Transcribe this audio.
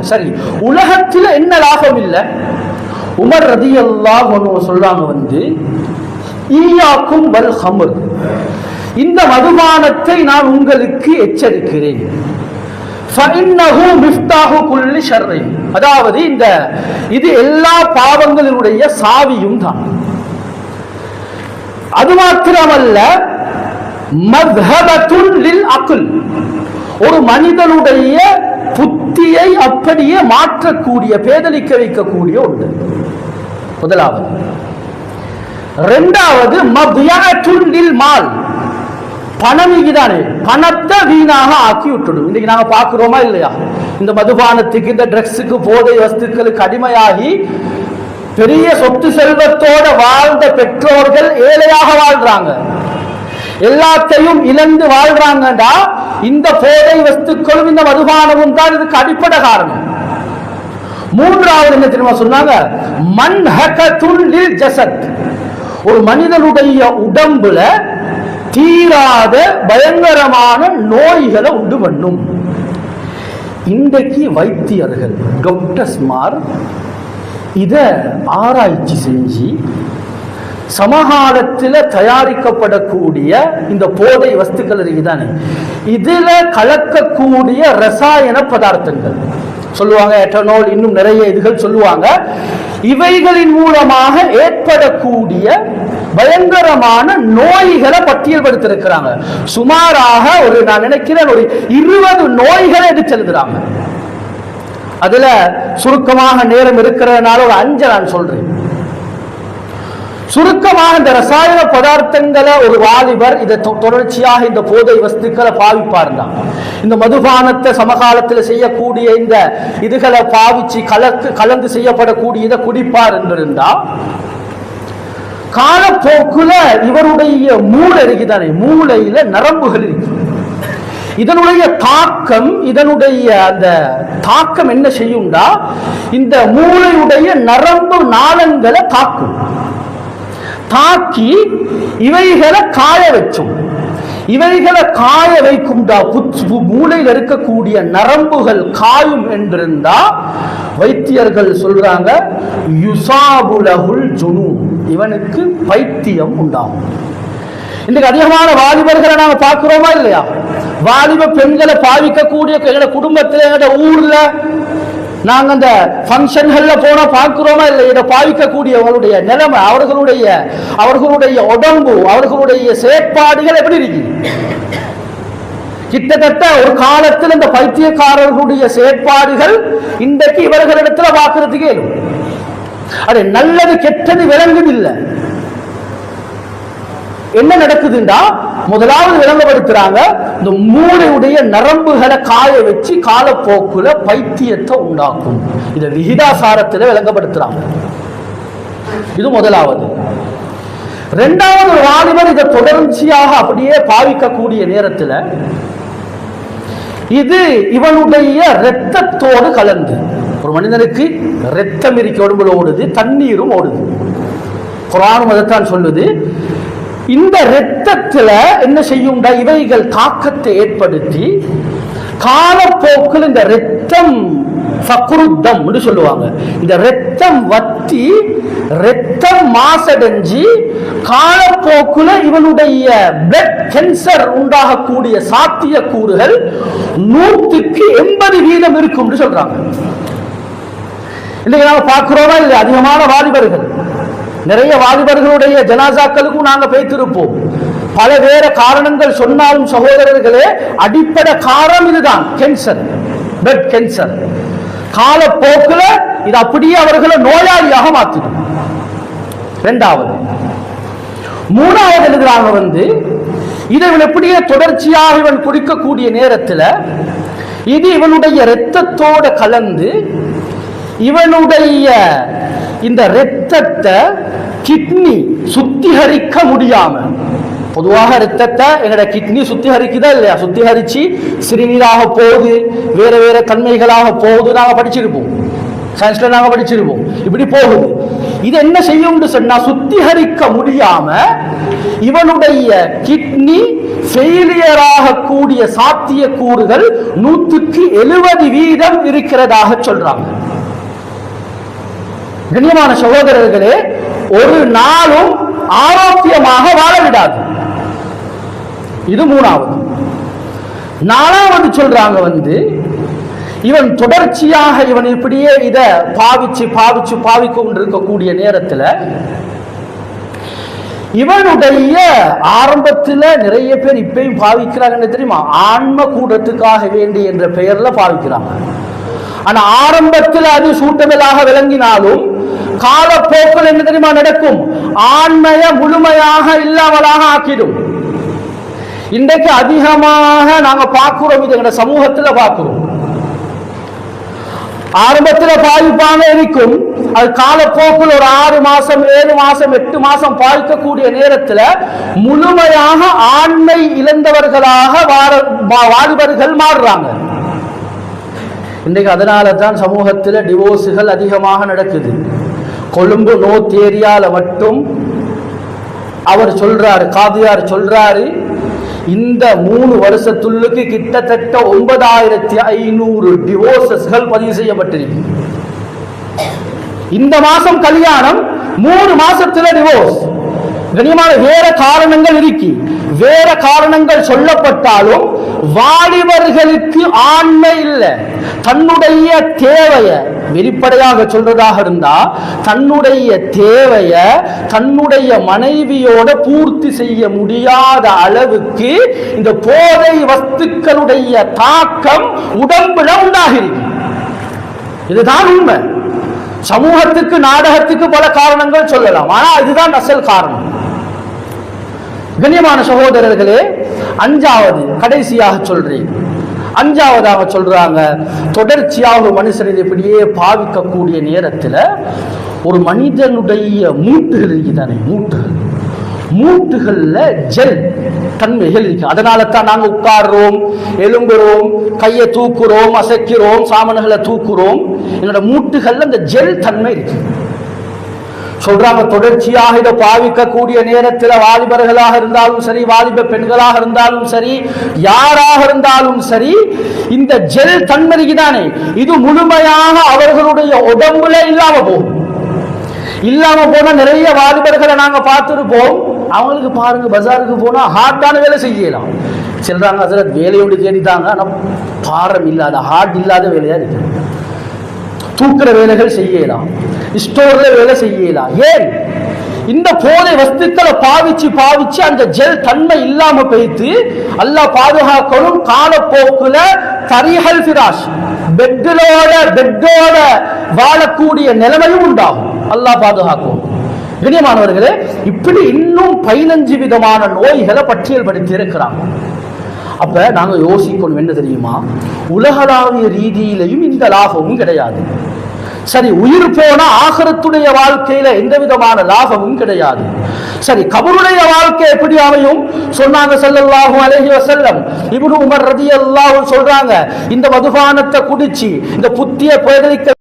சரி. உலகத்தில் என்ன லாபம் இல்லை? உமர் ரதி அல்லாஹ் சொல்றாங்க வந்து ஈயாக்கும் வல் ஹமர் இந்த மதுபானத்தை நான் உங்களுக்கு எச்சரிக்கிறேன். அதாவது இந்த இது எல்லா பாவங்களினுடைய சாவியும் தான். அது மாத்திரமல்ல ஒரு மனிதனுடைய புத்தியை அப்படியே மாற்றக்கூடிய பேதலிக்க வைக்கக்கூடிய ஒன்று. முதலாவது. ரெண்டாவது மத்யஅத்துன் மால். பணம் இங்குதானே. பணத்தை வீணாக ஆக்கி விட்டுடும். இன்னைக்கு நாங்க பாக்குறோமா இல்லையா? இந்த மதுபானத்துக்கு இந்த ட்ரக்ஸுக்கு போதை வஸ்துக்களுக்கு அடிமையாகி பெரிய சொத்து செல்வத்தோட வாழ்ந்த பெற்றோர்கள் ஏழையாக வாழ்றாங்க. எல்லாத்தையும் இழந்து வாழ்றாங்கடா. இந்த போதை வஸ்துக்களும் இந்த மதுபானமும் தான் இதுக்கு அடிப்படை காரணம். மூன்றாவது என்ன தெரியுமா சொன்னாங்க? மண் ஜசத். ஒரு மனிதனுடைய உடம்புல தீராத பயங்கரமான நோய்களை உண்டு பண்ணும். இன்றைக்கு வைத்தியர்கள் டாக்டர்ஸ்மார் இத ஆராய்ச்சி செஞ்சு சமகாலத்தில் தயாரிக்கப்படக்கூடிய இந்த போதை வஸ்துக்கள் இருக்குதானே? இதில் கலக்கக்கூடிய ரசாயன பதார்த்தங்கள். சொல்லுவாங்க எட்டனோல் இன்னும் நிறைய இதுகள் சொல்லுவாங்க. இவைகளின் மூலமாக ஏற்படக்கூடிய பயங்கரமான நோய்களை பட்டியல்படுத்திருக்கிறாங்க சுமாராக ஒரு நான் நினைக்கிறேன் ஒரு இருபது நோய்களை எடுத்து எழுதுறாங்க அதுல சுருக்கமாக நேரம் இருக்கிறதுனால ஒரு அஞ்சு நான் சொல்றேன். சுருக்கமாக இந்த ரசாயன பதார்த்தங்களை ஒரு வாலிபர் இதை தொ- தொடர்ச்சியாக இந்த போதை வஸ்துக்களை பாவிப்பார் தான் இந்த மதுபானத்தை சமகாலத்தில் செய்யக்கூடிய இந்த இதுகளை பாவிச்சு கலந்து கலந்து செய்யப்படக்கூடிய இதை குடிப்பார் என்றிருந்தா காலப்போக்குல இவருடைய மூளை இருக்குதானே மூளையில நரம்புகள் இருக்கு. இதனுடைய தாக்கம் இதனுடைய அந்த தாக்கம் என்ன செய்யும்டா இந்த மூளையுடைய நரம்பு நாளங்களை தாக்கும். தாக்கி இவைகளை காய வச்சும். இவைகளை காய வைக்கும்டா பு- மூளையில் இருக்கக்கூடிய நரம்புகள் காயும் என்றிருந்தா வைத்தியர்கள் சொல்றாங்க யுசாபுலகுல் ஜுனு இவனுக்கு பைத்தியம் உண்டாகும். இன்னைக்கு அதிகமான வாலிபர்களை நாங்க பார்க்கிறோமா இல்லையா? வாலிப பெண்களை பாவிக்கக்கூடிய எங்களோட குடும்பத்தில் எங்களோட ஊர்ல நாங்க அந்த ஃபங்க்ஷன்கள்ல போனா பார்க்குறோமா இல்லை இதை பாவிக்கக்கூடியவர்களுடைய நிலைமை அவர்களுடைய அவர்களுடைய உடம்பு அவர்களுடைய செயற்பாடுகள் எப்படி இருக்கு? கிட்டத்தட்ட ஒரு காலத்தில் இந்த பைத்தியக்காரர்களுடைய செயற்பாடுகள் இன்றைக்கு இவர்களிடத்துல பார்க்கறதுக்கு இயலும் அது நல்லது கெட்டது விளங்குதில்லை என்ன நடக்குதுண்டா? முதலாவது விளங்கப்படுத்துறாங்க இந்த மூளையுடைய நரம்புகளை காய வச்சு காலப்போக்குல பைத்தியத்தை உண்டாக்கும். இதை விகிதாசாரத்தில் விளங்கப்படுத்துறாங்க. இது முதலாவது. ரெண்டாவது ஒரு வாலிபர் இதை தொடர்ச்சியாக அப்படியே பாவிக்கக்கூடிய நேரத்தில் இது இவனுடைய இரத்தத்தோடு கலந்து. ஒரு மனிதனுக்கு ரத்தம் இருக்க உடம்புல ஓடுது தண்ணீரும் ஓடுது. குரான் அதைத்தான் சொல்லுது இந்த ரத்தத்துல என்ன செய்யும் இவைகள் தாக்கத்தை ஏற்படுத்தி காலப்போக்கில் இந்த இரத்தம் ஃபக்ருத்தம் சொல்லுவாங்க. இந்த ரத்தம் வத்தி ரத்தம் மாசடைஞ்சு காலப்போக்குல இவனுடைய பிளட் கேன்சர் உண்டாகக்கூடிய சாத்திய கூறுகள் நூற்றுக்கு எண்பது வீதம் இருக்கும் சொல்றாங்க. இன்னைக்கு நாம பார்க்கிறோமா? இது அதிகமான வாலிபர்கள். நிறைய வாலிபர்களுடைய ஜனாசாக்களுக்கும் நாங்க பேத்திருப்போம் பல வேற காரணங்கள் சொன்னாலும் சகோதரர்களே அடிப்படை காரணம் இதுதான். கேன்சர் பெட் கேன்சர் காலப்போக்கில் இது அப்படியே அவர்களை நோயாளியாக மாத்திடும். இரண்டாவது மூணாவது எழுதுறாங்க வந்து இதை இவன் எப்படியே தொடர்ச்சியாக இவன் குடிக்கக்கூடிய நேரத்தில் இது இவனுடைய இரத்தத்தோட கலந்து இவனுடைய இந்த ரத்தத்தை கிட்னி சுத்திகரிக்க முடியாம. பொதுவாக ரத்தத்தை எங்களோட கிட்னி சுத்திகரிக்குதா இல்லையா? சுத்திகரிச்சு சிறுநீராக போகுது வேற வேற தன்மைகளாக போகுது நாங்க படிச்சிருப்போம். சயின்ஸ்ல நாங்க படிச்சிருப்போம். இப்படி போகுது. இது என்ன செய்யும்னு சொன்னா சுத்திகரிக்க முடியாம இவனுடைய கிட்னி ஃபெயிலியராக கூடிய சாத்திய கூறுகள் நூற்றுக்கு எழுபது வீதம் இருக்கிறதாக சொல்றாங்க. கண்ணியமான சகோதரர்களே ஒரு நாளும் ஆரோக்கியமாக வாழ விடாது இது மூணாவது. நாலாவது சொல்றாங்க வந்து இவன் தொடர்ச்சியாக இவன் இப்படியே இத பாவிச்சு பாவிச்சு பாவிக்க இருக்கக்கூடிய நேரத்தில் இவனுடைய ஆரம்பத்தில் நிறைய பேர் இப்பயும் பாவிக்கிறாங்கன்னு தெரியுமா? ஆன்ம கூடத்துக்காக வேண்டி என்ற பெயரில் பாவிக்கிறாங்க. ஆனால் ஆரம்பத்தில் அது சூட்டமில்லாக விளங்கினாலும் காலப்போக்கில் என்ன தெரியுமா நடக்கும்? ஆண்மைய முழுமையாக இல்லாமலாக ஆக்கிடும். இன்றைக்கு அதிகமாக நாங்க பார்க்கிறோம் இது எங்க சமூகத்துல பார்க்கிறோம். ஆரம்பத்துல பாதிப்பாக இருக்கும். அது காலப்போக்கில் ஒரு ஆறு மாசம் ஏழு மாசம் எட்டு மாசம் பாதிக்கக்கூடிய நேரத்துல முழுமையாக ஆண்மை இழந்தவர்களாக வார- வா- வாலிபர்கள் மாறுறாங்க. இன்றைக்கு அதனால தான் சமூகத்தில் டிவோர்ஸுகள் அதிகமாக நடக்குது. கொழும்பு நோர்த் ஏரியால மட்டும் அவர் சொல்றாரு காதியார் சொல்றாரு இந்த மூணு வருஷத்துள்ளுக்கு கிட்டத்தட்ட ஒன்பதாயிரத்தி ஐநூறு டிவோர்சஸ்கள் பதிவு செய்யப்பட்டிருக்கு. இந்த மாசம் கல்யாணம் மூணு மாசத்துல டிவோர்ஸ் கண்ணியமான வேற காரணங்கள் இருக்கு. வேற காரணங்கள் சொல்லப்பட்டாலும் வாலிபர்களுக்கு ஆண்மை இல்லை. தன்னுடைய தேவையை வெளிப்படையாக சொல்றதாக இருந்தா தன்னுடைய தேவைய தன்னுடைய மனைவியோட பூர்த்தி செய்ய முடியாத அளவுக்கு இந்த போதை வஸ்துக்களுடைய தாக்கம் உடம்புல உண்டாகிறது. இதுதான் உண்மை. சமூகத்துக்கு நாடகத்துக்கு பல காரணங்கள் சொல்லலாம். ஆனா இதுதான் அசல் காரணம். கண்ணியமான சகோதரர்களே அஞ்சாவது கடைசியாக சொல்றேன். அஞ்சாவதாக சொல்றாங்க. தொடர்ச்சியாக ஒரு மனுஷன் இப்படியே பாவிக்கக்கூடிய நேரத்தில் ஒரு மனிதனுடைய மூட்டுகள் இருக்குதானே? மூட்டுகள். மூட்டுகளில் ஜெல் தன்மைகள் இருக்கு. அதனால தான் நாங்கள் உட்கார்றோம் எலும்புறோம் கையை தூக்குறோம் அசைக்கிறோம் சாமன்களை தூக்குறோம். என்னோட மூட்டுகள்ல அந்த ஜெல் தன்மை இருக்கு. சொல்றாங்க தொடர்ச்சியாக இதை பாவிக்கக்கூடிய நேரத்தில் வாலிபர்களாக இருந்தாலும் சரி வாலிப பெண்களாக இருந்தாலும் சரி யாராக இருந்தாலும் சரி இந்த ஜெல் தன்மதிக்கு தானே இது முழுமையாக அவர்களுடைய உடம்புல இல்லாம போகும். இல்லாம போனா நிறைய வாலிபர்களை நாங்க பார்த்துருப்போம். அவங்களுக்கு பாருங்க பஜாருக்கு போனா ஹார்ட்டான வேலை செய்யலாம். செல்றாங்க அதில் வேலையோடு தேடிட்டாங்க. ஆனா பாரம் இல்லாத ஹார்ட் இல்லாத வேலையா இருக்கு தூக்குற வேலைகள் செய்யலாம். ஸ்டோர்ல வேலை செய்யலாம் ஏன்? இந்த போதை வஸ்துக்களை பாவிச்சு பாவிச்சு அந்த ஜெல் தன்மை இல்லாம போயிட்டு அல்லாஹ் பாதுகாக்கணும். காலப்போக்குல தரிஹல் ஃபிராஷ் பெட்டிலோட பெட்டோட வாழக்கூடிய நிலைமையும் உண்டாகும். அல்லாஹ் பாதுகாக்கும். கண்ணியமானவர்களே இப்படி இன்னும் பதினஞ்சு விதமான நோய்களை பட்டியல் படுத்தி இருக்கிறாங்க. அப்ப நாங்க யோசிக்கணும் என்ன தெரியுமா? உலகளாவிய ரீதியிலையும் இந்த லாபமும் கிடையாது. சரி உயிர் போன ஆகரத்துடைய வாழ்க்கையில எந்த விதமான லாபமும் கிடையாது. சரி கபருடைய வாழ்க்கை எப்படி அமையும்? சொன்னாங்க செல்லல்லாகும் அழகிய செல்லம் இவனு உமர் ரதி எல்லாரும் சொல்றாங்க இந்த மதுபானத்தை குடிச்சு இந்த புத்திய பேதலிக்க